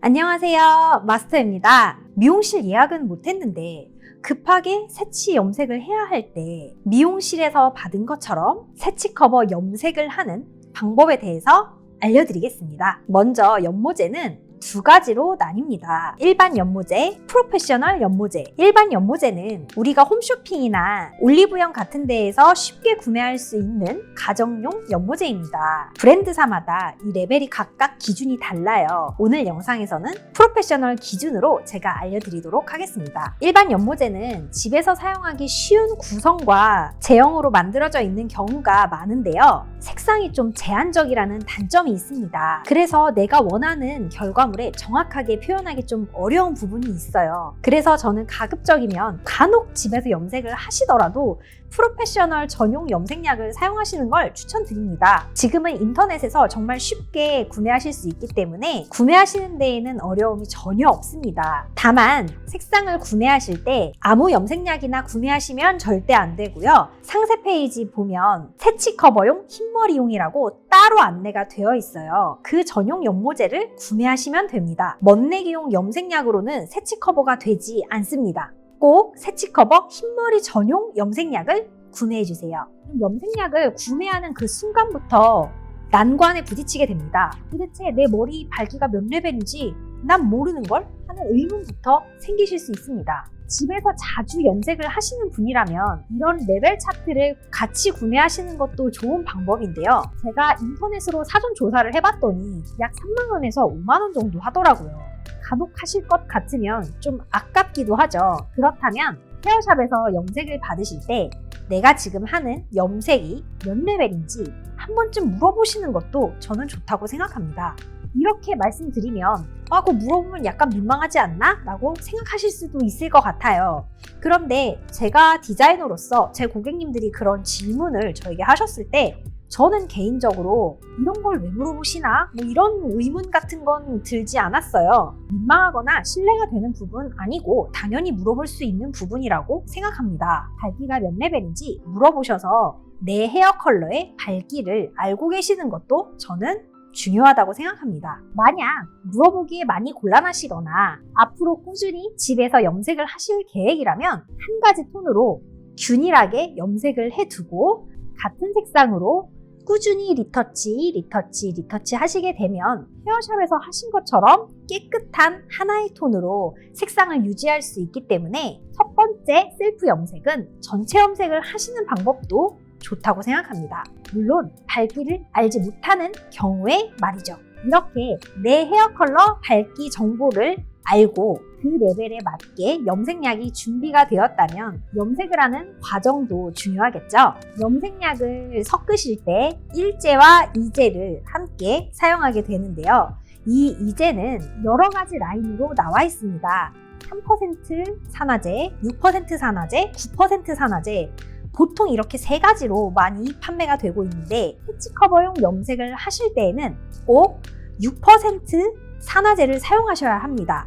안녕하세요. 마스터입니다. 미용실 예약은 못했는데 급하게 새치 염색을 해야 할 때 미용실에서 받은 것처럼 새치 커버 염색을 하는 방법에 대해서 알려드리겠습니다. 먼저 연모제는 두 가지로 나뉩니다. 일반 연모제, 프로페셔널 연모제. 일반 연모제는 우리가 홈쇼핑이나 올리브영 같은 데에서 쉽게 구매할 수 있는 가정용 연모제입니다. 브랜드사마다 이 레벨이 각각 기준이 달라요. 오늘 영상에서는 프로페셔널 기준으로 제가 알려드리도록 하겠습니다. 일반 연모제는 집에서 사용하기 쉬운 구성과 제형으로 만들어져 있는 경우가 많은데요. 색상이 좀 제한적이라는 단점이 있습니다. 그래서 내가 원하는 결과 물에 정확하게 표현하기 좀 어려운 부분이 있어요. 그래서 저는 가급적이면 간혹 집에서 염색을 하시더라도 프로페셔널 전용 염색약을 사용하시는 걸 추천드립니다. 지금은 인터넷에서 정말 쉽게 구매하실 수 있기 때문에 구매하시는 데에는 어려움이 전혀 없습니다. 다만 색상을 구매하실 때 아무 염색약이나 구매하시면 절대 안 되고요. 상세 페이지 보면 새치 커버용 흰머리용이라고 따로 안내가 되어 있어요. 그 전용 연모제를 구매하시면 됩니다. 멋내기용 염색약으로는 새치 커버가 되지 않습니다. 꼭 새치 커버 흰머리 전용 염색약을 구매해 주세요. 염색약을 구매하는 그 순간부터 난관에 부딪히게 됩니다. 도대체 내 머리 밝기가 몇 레벨인지 난 모르는 걸 하는 의문부터 생기실 수 있습니다. 집에서 자주 염색을 하시는 분이라면 이런 레벨 차트를 같이 구매하시는 것도 좋은 방법인데요. 제가 인터넷으로 사전 조사를 해봤더니 약 3만원에서 5만원 정도 하더라고요. 간혹 하실 것 같으면 좀 아깝기도 하죠. 그렇다면 헤어샵에서 염색을 받으실 때 내가 지금 하는 염색이 몇 레벨인지 한 번쯤 물어보시는 것도 저는 좋다고 생각합니다. 이렇게 말씀드리면 아, 그거 물어보면 약간 민망하지 않나? 라고 생각하실 수도 있을 것 같아요. 그런데 제가 디자이너로서 제 고객님들이 그런 질문을 저에게 하셨을 때 저는 개인적으로 이런 걸 왜 물어보시나? 뭐 이런 의문 같은 건 들지 않았어요. 민망하거나 신뢰가 되는 부분 아니고 당연히 물어볼 수 있는 부분이라고 생각합니다. 밝기가 몇 레벨인지 물어보셔서 내 헤어 컬러의 밝기를 알고 계시는 것도 저는 중요하다고 생각합니다. 만약 물어보기에 많이 곤란하시거나 앞으로 꾸준히 집에서 염색을 하실 계획이라면 한 가지 톤으로 균일하게 염색을 해두고 같은 색상으로 꾸준히 리터치, 리터치, 리터치 하시게 되면 헤어샵에서 하신 것처럼 깨끗한 하나의 톤으로 색상을 유지할 수 있기 때문에 첫 번째 셀프 염색은 전체 염색을 하시는 방법도 좋다고 생각합니다. 물론 밝기를 알지 못하는 경우에 말이죠. 이렇게 내 헤어 컬러 밝기 정보를 알고 그 레벨에 맞게 염색약이 준비가 되었다면 염색을 하는 과정도 중요하겠죠. 염색약을 섞으실 때 1제와 2제를 함께 사용하게 되는데요. 이 이제는 여러 가지 라인으로 나와 있습니다. 3% 산화제, 6% 산화제, 9% 산화제, 보통 이렇게 세 가지로 많이 판매가 되고 있는데 패치 커버용 염색을 하실 때에는 꼭 6% 산화제를 사용하셔야 합니다.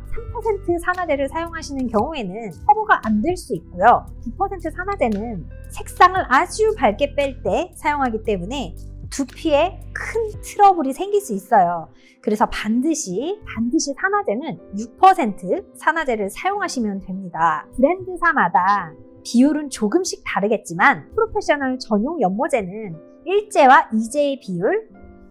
3% 산화제를 사용하시는 경우에는 커버가 안 될 수 있고요. 9% 산화제는 색상을 아주 밝게 뺄 때 사용하기 때문에 두피에 큰 트러블이 생길 수 있어요. 그래서 반드시 반드시 산화제는 6% 산화제를 사용하시면 됩니다. 브랜드사마다 비율은 조금씩 다르겠지만 프로페셔널 전용 연모제는 1제와 2제의 비율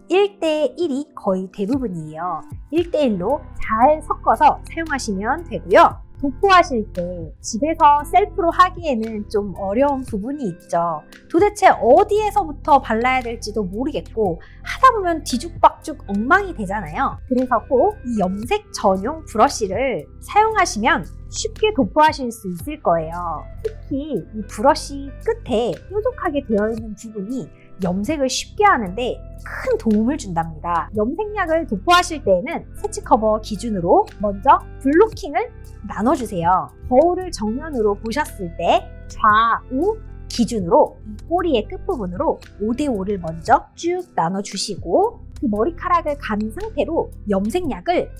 1대 1이 거의 대부분이에요. 1대 1로 잘 섞어서 사용하시면 되고요. 도포하실 때 집에서 셀프로 하기에는 좀 어려운 부분이 있죠. 도대체 어디에서부터 발라야 될지도 모르겠고 하다 보면 뒤죽박죽 엉망이 되잖아요. 그래서 꼭 이 염색 전용 브러쉬를 사용하시면 쉽게 도포하실 수 있을 거예요. 특히 이 브러쉬 끝에 뾰족하게 되어 있는 부분이 염색을 쉽게 하는데 큰 도움을 준답니다. 염색약을 도포하실 때에는 세치 커버 기준으로 먼저 블루킹을 나눠주세요. 거울을 정면으로 보셨을 때 좌우 기준으로 이 꼬리의 끝부분으로 5대5를 먼저 쭉 나눠주시고 그 머리카락을 감은 상태로 염색약을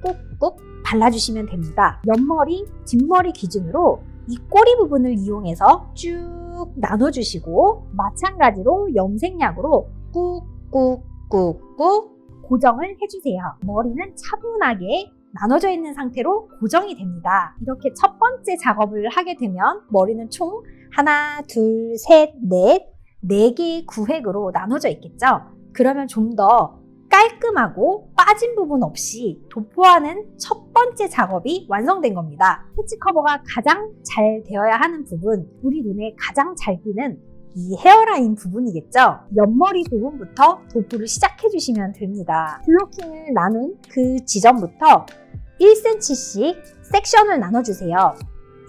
꾹꾹꾹 발라주시면 됩니다. 옆머리, 뒷머리 기준으로 이 꼬리 부분을 이용해서 쭉 나눠주시고 마찬가지로 염색약으로 꾹꾹꾹꾹 고정을 해주세요. 머리는 차분하게 나눠져 있는 상태로 고정이 됩니다. 이렇게 첫 번째 작업을 하게 되면 머리는 총 하나, 둘, 셋, 넷, 네 개의 구획으로 나눠져 있겠죠? 그러면 좀 더 깔끔하고 빠진 부분 없이 도포하는 첫 번째 작업이 완성된 겁니다. 패치 커버가 가장 잘 되어야 하는 부분, 우리 눈에 가장 잘 띄는 이 헤어라인 부분이겠죠? 옆머리 부분부터 도포를 시작해 주시면 됩니다. 블로킹을 나눈 그 지점부터 1cm씩 섹션을 나눠주세요.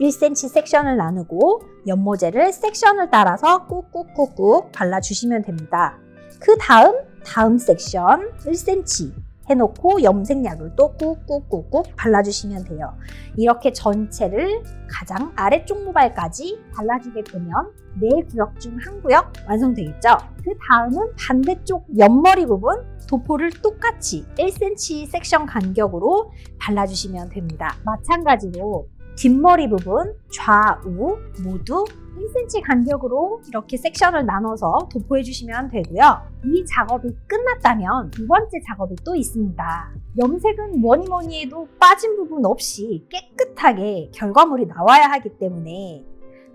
1cm 섹션을 나누고 연모제를 섹션을 따라서 꾹꾹꾹꾹 발라주시면 됩니다. 그 다음 다음 섹션 1cm 해놓고 염색약을 또 꾹꾹꾹꾹 발라주시면 돼요. 이렇게 전체를 가장 아래쪽 모발까지 발라주게 되면 네 구역 중 한 구역 완성되겠죠? 그 다음은 반대쪽 옆머리 부분 도포를 똑같이 1cm 섹션 간격으로 발라주시면 됩니다. 마찬가지로 뒷머리 부분 좌우 모두 1cm 간격으로 이렇게 섹션을 나눠서 도포해 주시면 되고요. 이 작업이 끝났다면 두 번째 작업이 또 있습니다. 염색은 뭐니 뭐니 해도 빠진 부분 없이 깨끗하게 결과물이 나와야 하기 때문에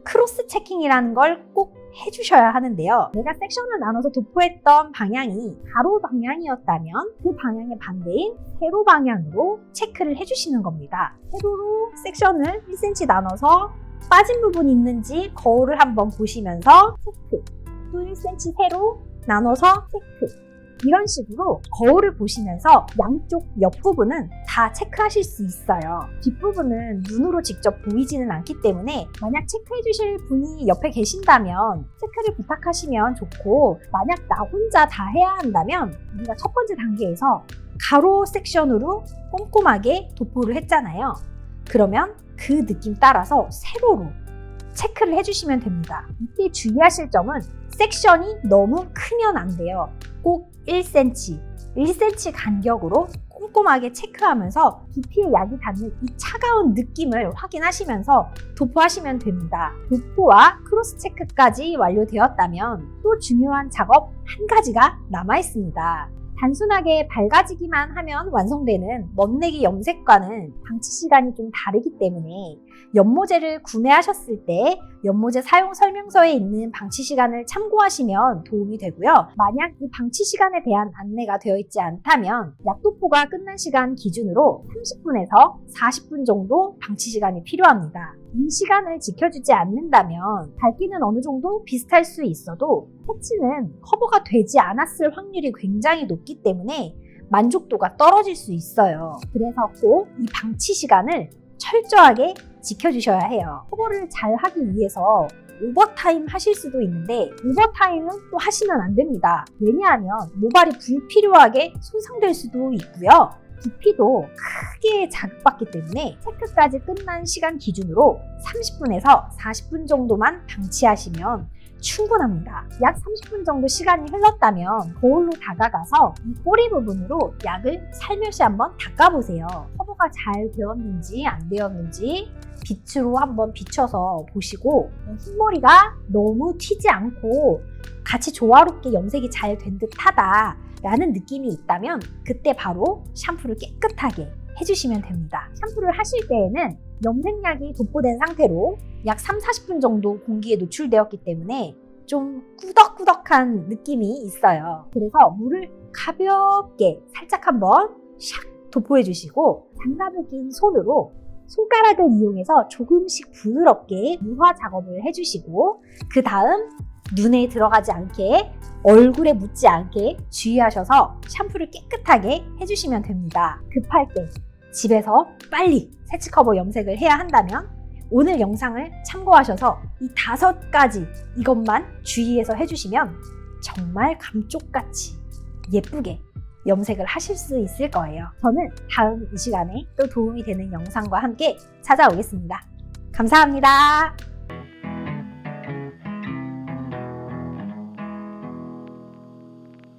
크로스 체킹이라는 걸 꼭 해주셔야 하는데요. 내가 섹션을 나눠서 도포했던 방향이 가로 방향이었다면 그 방향의 반대인 세로 방향으로 체크를 해주시는 겁니다. 세로로 섹션을 1cm 나눠서 빠진 부분이 있는지 거울을 한번 보시면서 체크 또 1cm 세로 나눠서 체크 이런 식으로 거울을 보시면서 양쪽 옆부분은 다 체크하실 수 있어요. 뒷부분은 눈으로 직접 보이지는 않기 때문에 만약 체크해 주실 분이 옆에 계신다면 체크를 부탁하시면 좋고 만약 나 혼자 다 해야 한다면 우리가 첫 번째 단계에서 가로 섹션으로 꼼꼼하게 도포를 했잖아요. 그러면 그 느낌 따라서 세로로 체크를 해주시면 됩니다. 이때 주의하실 점은 섹션이 너무 크면 안 돼요. 꼭 1cm, 1cm 간격으로 꼼꼼하게 체크하면서 두피에 약이 닿는 이 차가운 느낌을 확인하시면서 도포하시면 됩니다. 도포와 크로스 체크까지 완료되었다면 또 중요한 작업 한 가지가 남아 있습니다. 단순하게 밝아지기만 하면 완성되는 멋내기 염색과는 방치 시간이 좀 다르기 때문에 연모제를 구매하셨을 때 연모제 사용 설명서에 있는 방치 시간을 참고하시면 도움이 되고요. 만약 이 방치 시간에 대한 안내가 되어 있지 않다면 약도포가 끝난 시간 기준으로 30분에서 40분 정도 방치 시간이 필요합니다. 이 시간을 지켜주지 않는다면 밝기는 어느 정도 비슷할 수 있어도 패치는 커버가 되지 않았을 확률이 굉장히 높기 때문에 만족도가 떨어질 수 있어요. 그래서 꼭 이 방치 시간을 철저하게 지켜주셔야 해요. 커버를 잘 하기 위해서 오버타임 하실 수도 있는데 오버타임은 또 하시면 안 됩니다. 왜냐하면 모발이 불필요하게 손상될 수도 있고요. 두피도 크게 자극받기 때문에 체크까지 끝난 시간 기준으로 30분에서 40분 정도만 방치하시면 충분합니다. 약 30분 정도 시간이 흘렀다면 거울로 다가가서 이 꼬리 부분으로 약을 살며시 한번 닦아보세요. 커버가 잘 되었는지 안 되었는지 빛으로 한번 비춰서 보시고 흰머리가 너무 튀지 않고 같이 조화롭게 염색이 잘 된 듯하다 라는 느낌이 있다면 그때 바로 샴푸를 깨끗하게 해주시면 됩니다. 샴푸를 하실 때에는 염색약이 도포된 상태로 약 3, 40분 정도 공기에 노출되었기 때문에 좀 꾸덕꾸덕한 느낌이 있어요. 그래서 물을 가볍게 살짝 한번 샥 도포해 주시고 장갑을 낀 손으로 손가락을 이용해서 조금씩 부드럽게 무화 작업을 해주시고 그 다음 눈에 들어가지 않게 얼굴에 묻지 않게 주의하셔서 샴푸를 깨끗하게 해주시면 됩니다. 급할 때 집에서 빨리 세치 커버 염색을 해야 한다면 오늘 영상을 참고하셔서 이 다섯 가지 이것만 주의해서 해주시면 정말 감쪽같이 예쁘게 염색을 하실 수 있을 거예요. 저는 다음 이 시간에 또 도움이 되는 영상과 함께 찾아오겠습니다. 감사합니다.